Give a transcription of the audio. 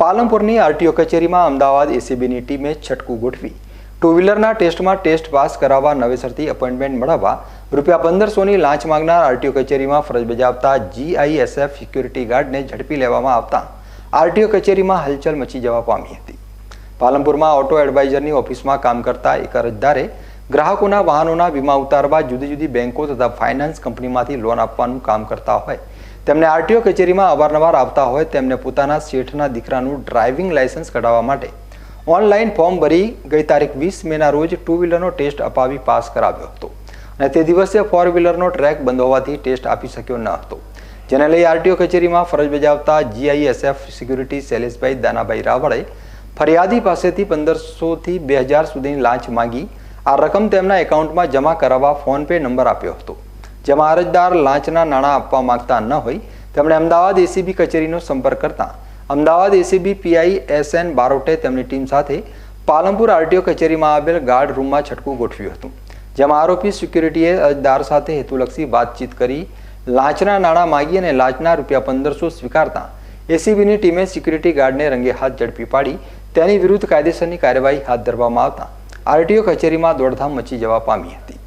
પાલનપુરની RTO કચેરીમાં અમદાવાદ એસીબીની ટીમે છટકું ગોઠવી. ટુ વ્હીલરના ટેસ્ટમાં ટેસ્ટ પાસ કરાવવા નવેસરથી એપોઇન્ટમેન્ટ મળવવા રૂપિયા પંદરસોની લાંચ માંગનાર આરટીઓ કચેરીમાં ફરજ બજાવતા જીઆઈએસએફ સિક્યુરિટી ગાર્ડને ઝડપી લેવામાં આવતા આરટીઓ કચેરીમાં હલચલ મચી જવા પામી હતી. પાલનપુરમાં ઓટો એડવાઇઝરની ઓફિસમાં કામ કરતા એક અરજદારે ગ્રાહકોના વાહનોના વીમા ઉતારવા જુદી જુદી બેંકો તથા ફાઇનાન્સ કંપનીમાંથી લોન આપવાનું કામ કરતા હોય. તેમને આરટીઓ કચેરીમાં અવારનવાર આવતા હોય તેમને પોતાના શેઠના દીકરાનું ડ્રાઇવિંગ લાયસન્સ કઢાવવા માટે. ઓનલાઈન ફોર્મ ભરી ગઈ તારીખ વીસ મેના રોજ ટુ વ્હીલરનો ટેસ્ટ અપાવી પાસ કરાવ્યો હતો. અને તે દિવસે ફોર વ્હીલરનો ટ્રેક બંધ હોવાથી ટેસ્ટ આપી શક્યો ન હતો. જેને લઈ આરટીઓ કચેરીમાં ફરજ બજાવતા જીઆઈએસએફ સિક્યુરિટી શૈલેષભાઈ દાનાભાઈ રાવળે ફરિયાદી પાસેથી પંદરસોથી બે હજાર સુધીની લાંચ માંગી આ રકમ તેમના એકાઉન્ટમાં જમા કરાવવા ફોનપે નંબર આપ્યો હતો. જેમાં અરજદાર લાંચના નાણાં આપવા માંગતા ન હોય, તેમણે અમદાવાદ એસીબી કચેરીનો સંપર્ક કરતા Ahmedabad ACB PI S N બારોટે તેમની ટીમ સાથે પાલનપુર આરટીઓ કચેરીમાં આવેલ ગાર્ડ રૂમમાં છટકું ગોઠવ્યું હતું. જેમાં આરોપી સિક્યુરિટીએ અરજદાર સાથે હેતુલક્ષી વાતચીત કરી, લાંચના નાણાં માગી અને લાંચના રૂપિયા પંદરસો સ્વીકારતા એસીબીની ટીમે સિક્યુરિટી ગાર્ડને રંગે હાથ ઝડપી પાડી, તેની વિરુદ્ધ કાયદેસરની કાર્યવાહી હાથ ધરવામાં આવતા આરટીઓ કચેરીમાં દોડધામ મચી જવા પામી હતી.